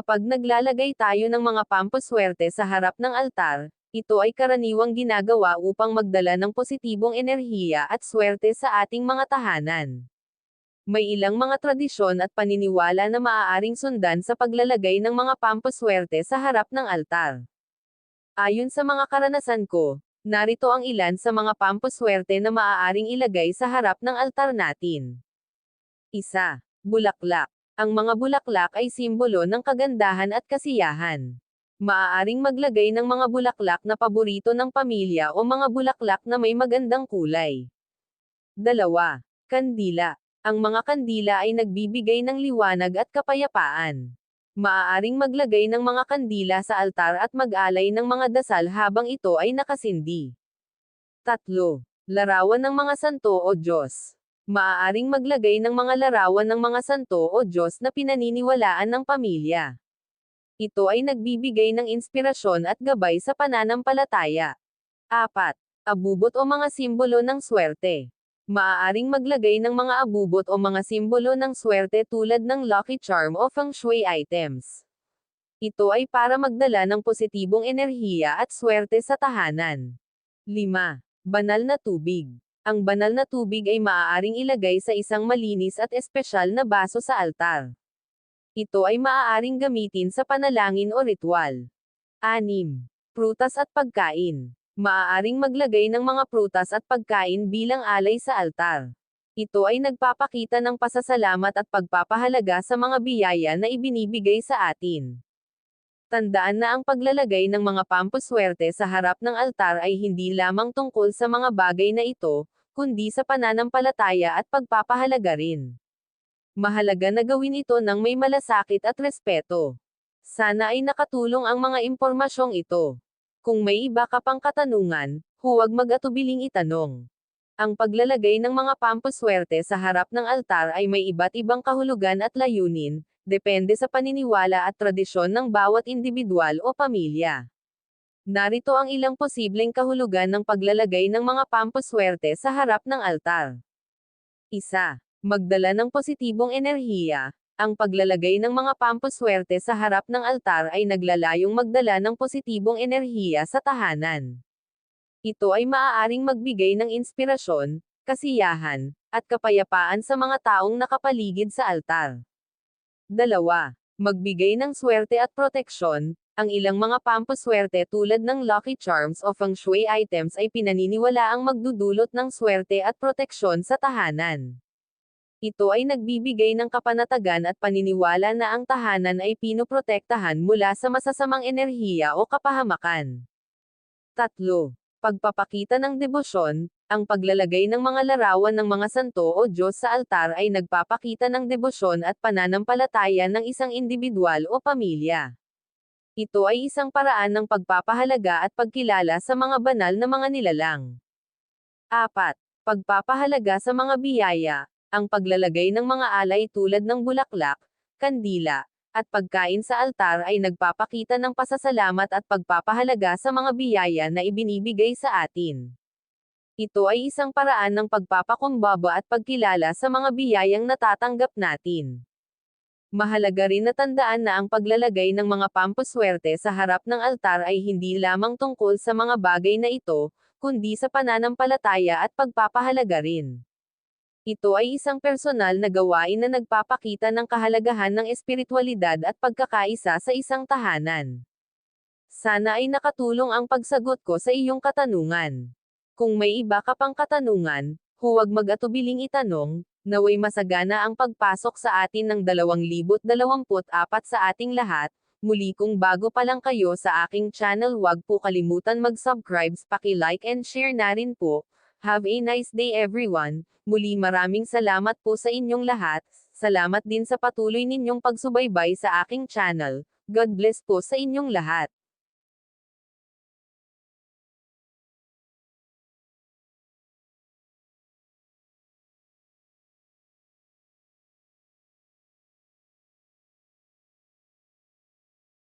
Kapag naglalagay tayo ng mga pampaswerte sa harap ng altar, ito ay karaniwang ginagawa upang magdala ng positibong enerhiya at swerte sa ating mga tahanan. May ilang mga tradisyon at paniniwala na maaaring sundan sa paglalagay ng mga pampaswerte sa harap ng altar. Ayon sa mga karanasan ko, narito ang ilan sa mga pampaswerte na maaaring ilagay sa harap ng altar natin. Isa, Bulaklak. Ang mga bulaklak ay simbolo ng kagandahan at kasiyahan. Maaaring maglagay ng mga bulaklak na paborito ng pamilya o mga bulaklak na may magandang kulay. Dalawa, Kandila. Ang mga kandila ay nagbibigay ng liwanag at kapayapaan. Maaaring maglagay ng mga kandila sa altar at mag-alay ng mga dasal habang ito ay nakasindi. Tatlo, Larawan ng mga santo o Diyos. Maaaring maglagay ng mga larawan ng mga santo o Diyos na pinaniniwalaan ng pamilya. Ito ay nagbibigay ng inspirasyon at gabay sa pananampalataya. 4. Abubot o mga simbolo ng swerte. Maaaring maglagay ng mga abubot o mga simbolo ng swerte tulad ng lucky charm o feng shui items. Ito ay para magdala ng positibong enerhiya at swerte sa tahanan. 5. Banal na tubig. Ang banal na tubig ay maaaring ilagay sa isang malinis at espesyal na baso sa altar. Ito ay maaaring gamitin sa panalangin o ritual. 6. Prutas at pagkain. Maaaring maglagay ng mga prutas at pagkain bilang alay sa altar. Ito ay nagpapakita ng pasasalamat at pagpapahalaga sa mga biyaya na ibinibigay sa atin. Tandaan na ang paglalagay ng mga pampaswerte sa harap ng altar ay hindi lamang tungkol sa mga bagay na ito, kundi sa pananampalataya at pagpapahalaga rin. Mahalaga na gawin ito ng may malasakit at respeto. Sana ay nakatulong ang mga impormasyong ito. Kung may iba ka pang katanungan, huwag mag-atubiling itanong. Ang paglalagay ng mga pampaswerte sa harap ng altar ay may iba't ibang kahulugan at layunin, depende sa paniniwala at tradisyon ng bawat individual o pamilya. Narito ang ilang posibleng kahulugan ng paglalagay ng mga pampaswerte sa harap ng altar. Isa, Magdala ng positibong enerhiya. Ang paglalagay ng mga pampaswerte sa harap ng altar ay naglalayong magdala ng positibong enerhiya sa tahanan. Ito ay maaaring magbigay ng inspirasyon, kasiyahan, at kapayapaan sa mga taong nakapaligid sa altar. Dalawa, magbigay ng swerte at proteksyon. Ang ilang mga pampaswerte tulad ng lucky charms o feng shui items ay pinaniniwala ang magdudulot ng swerte at proteksyon sa tahanan. Ito ay nagbibigay ng kapanatagan at paniniwala na ang tahanan ay pinoprotektahan mula sa masasamang enerhiya o kapahamakan. Tatlo, Pagpapakita ng debosyon, ang paglalagay ng mga larawan ng mga santo o Diyos sa altar ay nagpapakita ng debosyon at pananampalataya ng isang individual o pamilya. Ito ay isang paraan ng pagpapahalaga at pagkilala sa mga banal na mga nilalang. 4. Pagpapahalaga sa mga biyaya, ang paglalagay ng mga alay tulad ng bulaklak, kandila, at pagkain sa altar ay nagpapakita ng pasasalamat at pagpapahalaga sa mga biyaya na ibinibigay sa atin. Ito ay isang paraan ng pagpapakumbaba at pagkilala sa mga biyayang natatanggap natin. Mahalaga rin na tandaan na ang paglalagay ng mga pampaswerte sa harap ng altar ay hindi lamang tungkol sa mga bagay na ito, kundi sa pananampalataya at pagpapahalaga rin. Ito ay isang personal na gawain na nagpapakita ng kahalagahan ng espiritualidad at pagkakaisa sa isang tahanan. Sana ay nakatulong ang pagsagot ko sa iyong katanungan. Kung may iba ka pang katanungan, huwag mag-atubiling itanong, naway masagana ang pagpasok sa atin ng 2024 sa ating lahat, Muli kung bago pa lang kayo sa aking channel wag po kalimutan mag-subscribe, paki-like and share na rin po, Have a nice day everyone. Muli maraming salamat po sa inyong lahat. Salamat din sa patuloy ninyong pagsubaybay sa aking channel. God bless po sa inyong lahat.